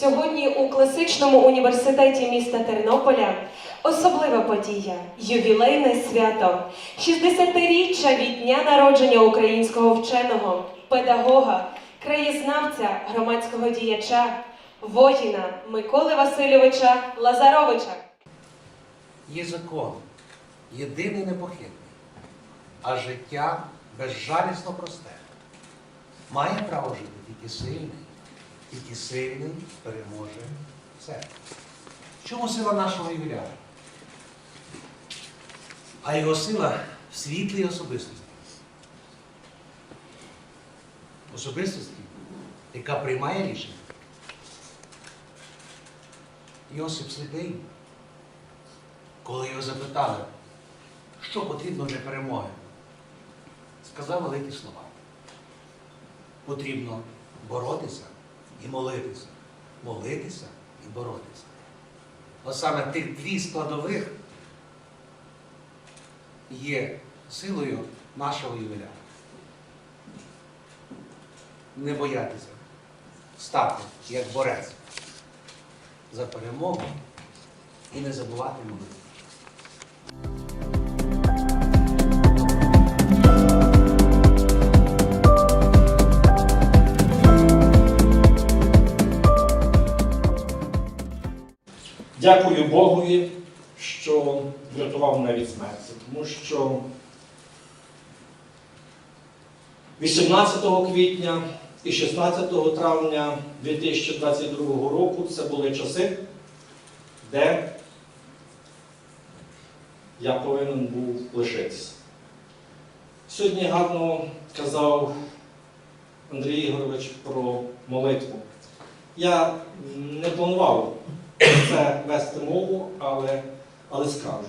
Сьогодні у класичному університеті міста Тернополя особлива подія ювілейне свято, 60-річчя від дня народження українського вченого, педагога, краєзнавця, громадського діяча, воїна Миколи Васильовича Лазаровича. Є закон, єдиний непохитний, а життя безжалісно просте. Має право жити тільки сильний, тільки сильний переможе все. В чому сила нашого ювіляра? А його сила в світлій особистості. Особистості, яка приймає рішення. Йосип Сліпий коли його запитали, що потрібно для перемоги, сказав великі слова. Потрібно боротися і молитися. Молитися і боротися. От саме тих дві складових є силою нашого ювіляра. Не боятися стати як борець за перемогу і не забувати молитву. Дякую Богові, що врятував мене від смерті, тому що 18 квітня і 16 травня 2022 року це були часи, де я повинен був лишитися. Сьогодні гарно казав Андрій Ігорович про молитву. Я не планував це вести мову, але, але скажу.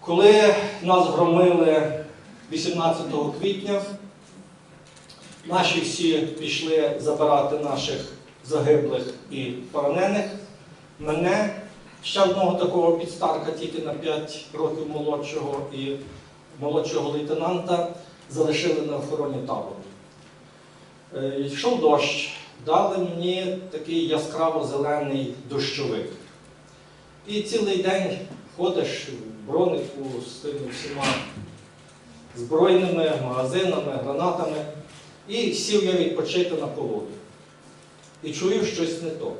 Коли нас громили 18 квітня, наші всі пішли забирати наших загиблих і поранених. Мене, ще одного такого підстарка, тільки на 5 років молодшого і молодшого лейтенанта, залишили на охороні табору. Е, Йшов дощ, дали мені такий яскраво-зелений дощовик. І цілий день ходиш в бронику з тими всіма збройними магазинами, гранатами, і сів я відпочити на колоду. І чую щось не то.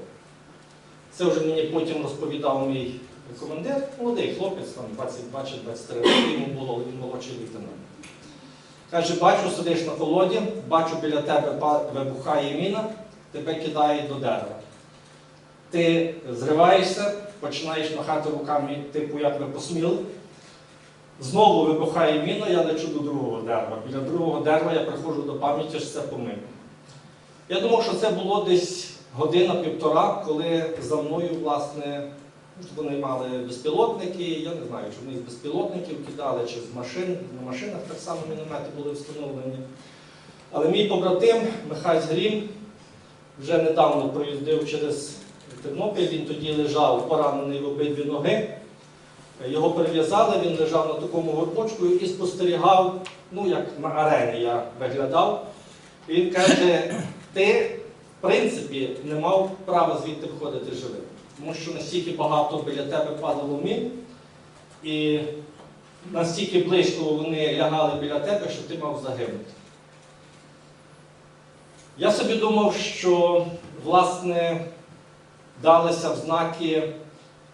Це вже мені потім розповідав мій командир, молодий хлопець, там 22 чи 23 роки, йому було молодший лейтенант. Каже, бачу, сидиш на колоді, бачу біля тебе вибухає міна, тебе кидає до дерева. Ти зриваєшся, починаєш махати руками, типу, як ви посміли. Знову вибухає міна, я лечу до другого дерева. Біля другого дерева я приходжу до пам'яті, що це помилка. Я думав, що це було десь година-півтора, коли за мною, власне, вони мали безпілотники, я не знаю, чи вони з безпілотників кидали, чи з машин. На машинах так само міномети були встановлені. Але мій побратим Михайло Грім вже недавно проїздив через Тернопіль, він тоді лежав поранений в обидві ноги. Його перев'язали, він лежав на такому горбочку і спостерігав, ну як на арені я виглядав. Він каже, ти, в принципі, не мав права звідти виходити живим. Тому що настільки багато біля тебе падало мін, і настільки близько вони лягали біля тебе, що ти мав загинути. Я собі думав, що власне далися в знаки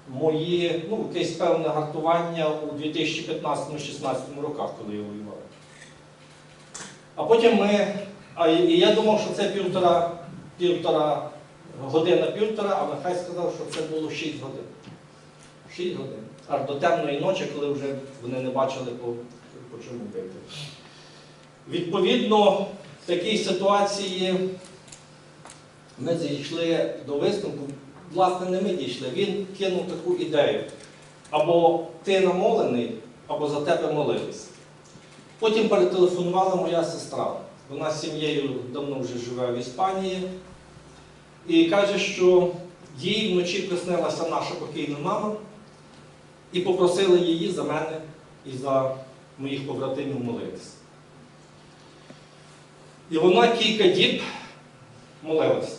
мої, ну, якесь певне гартування у 2015-16 роках, коли я воював. А потім ми. А і я думав, що це півтора, півтора година півтора, а Михай сказав, що це було 6 годин. 6 годин. Аж до темної ночі, коли вже вони не бачили по, по чому бити. Відповідно, такій ситуації ми зійшли до висновку. Власне, не ми дійшли. Він кинув таку ідею. Або ти намолений, або за тебе молились. Потім перетелефонувала моя сестра. Вона з сім'єю давно вже живе в Іспанії. І каже, що їй вночі приснилася наша покійна мама, і попросили її за мене і за моїх побратимів молитися. І вона кілька діб молилася.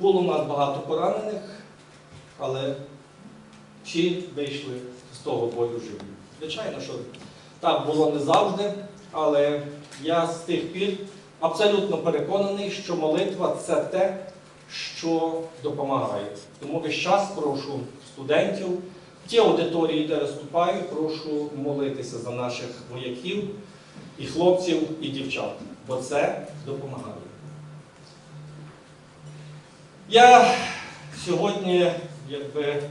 Було у нас багато поранених, але всі вийшли з того бою живі. Звичайно, що так було не завжди, але я з тих пір абсолютно переконаний, що молитва це те, що допомагає. Тому весь час прошу студентів, ті аудиторії, де виступаю, прошу молитися за наших вояків і хлопців, і дівчат, бо це допомагає. Я сьогодні, якби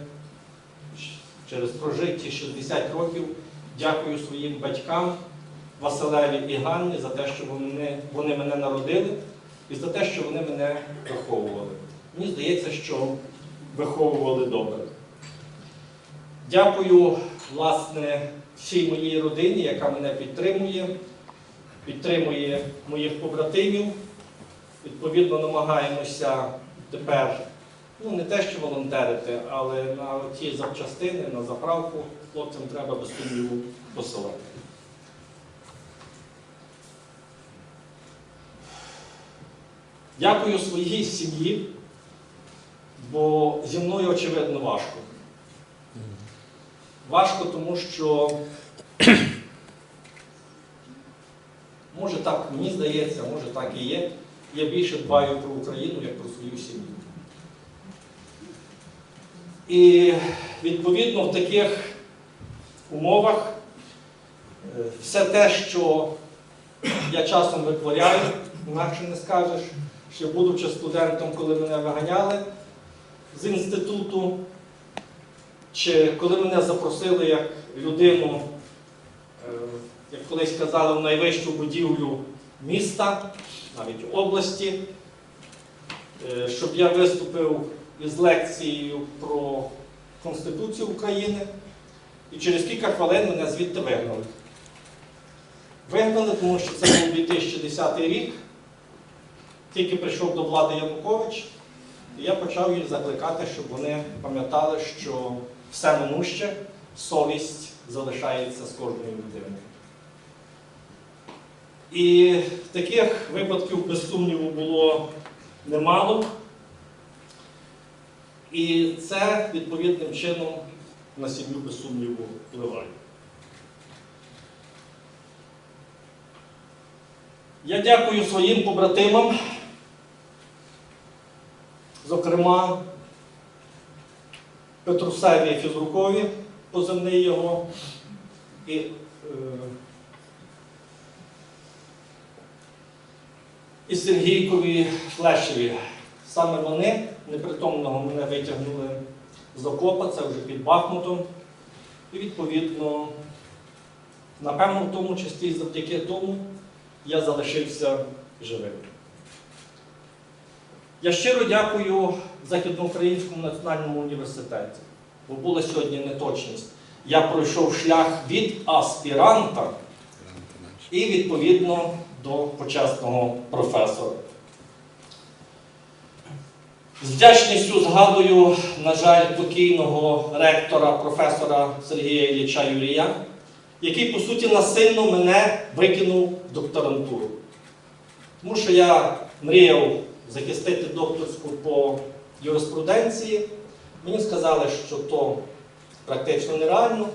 через прожиті 60 років, дякую своїм батькам Василеві і Ганні за те, що вони, вони мене народили, і за те, що вони мене виховували. Мені здається, що виховували добре. Дякую, власне, всій моїй родині, яка мене підтримує, підтримує моїх побратимів. Відповідно, намагаємося тепер ну, не те, що волонтерити, але на ті запчастини, на заправку хлопцям треба без сумніву посилати. Дякую своїй сім'ї, бо зі мною, очевидно, важко. Важко, тому що, може так мені здається, може так і є. Я більше дбаю про Україну, як про свою сім'ю. І відповідно в таких умовах е, все те, що я часом витворяю, інакше не скажеш, ще будучи студентом, коли мене виганяли з інституту, чи коли мене запросили як людину, як колись казали, в найвищу будівлю міста, навіть області, е, щоб я виступив із лекцією про Конституцію України, і через кілька хвилин мене звідти вигнали. Вигнали, тому що це був 2010 рік. Тільки прийшов до влади Янукович, і я почав їх закликати, щоб вони пам'ятали, що все минуще, совість залишається з кожною людиною. І таких випадків, без сумніву, було немало. І це відповідним чином на сім'ю без сумніву впливає. Я дякую своїм побратимам, зокрема Петрусеві Фізрукові, позивний його, і е, і Сергійкові Флешеві. Саме вони непритомного мене витягнули з окопа, це вже під Бахмутом. І відповідно, напевно, в тому числі завдяки тому я залишився живим. Я щиро дякую Західноукраїнському національному університеті, бо була сьогодні неточність. Я пройшов шлях від аспіранта і відповідно до почесного професора. З вдячністю згадую, на жаль, покійного ректора професора Сергія Ілліча Юрія, який, по суті, насильно мене викинув в докторантуру. Тому що я мріяв захистити докторську по юриспруденції. Мені сказали, що то практично нереально,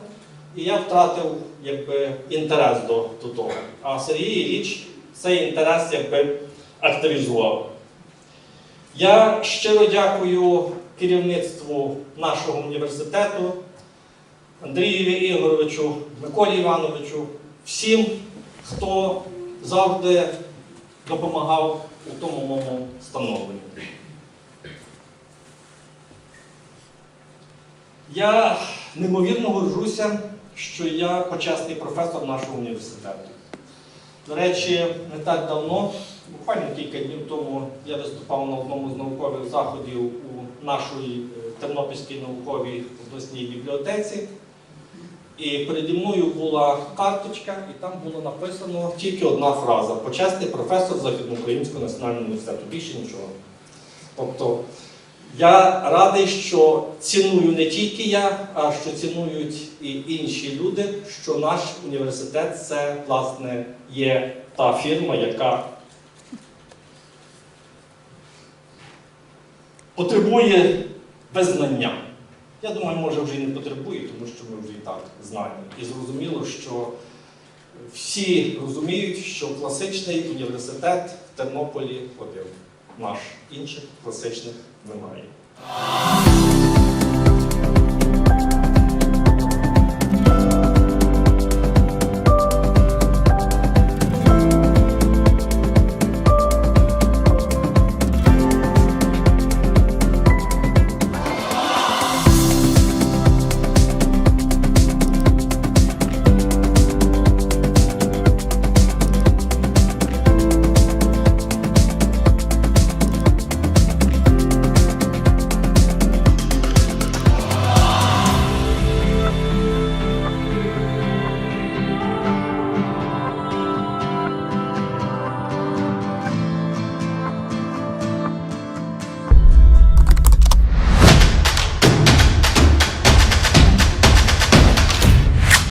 і я втратив якби, інтерес до, до того. А Сергій Ілліч цей інтерес якби, активізував. Я щиро дякую керівництву нашого університету, Андрієві Ігоровичу, Миколі Івановичу, всім, хто завжди допомагав у тому моєму становленні. Я неймовірно горжуся, що я почесний професор нашого університету. До речі, не так давно, буквально кілька днів тому, я виступав на одному з наукових заходів у нашій е, Тернопільській науковій обласній бібліотеці. І переді мною була карточка, і там було написано тільки одна фраза почесний професор Західноукраїнського національного університету. Більше нічого. Тобто я радий, що ціную не тільки я, а що цінують і інші люди, що наш університет це, власне, є та фірма, яка потребує визнання. Я думаю, може вже і не потребує, тому що ми вже і так знаємо. І зрозуміло, що всі розуміють, що класичний університет в Тернополі один. Наш інших класичних немає.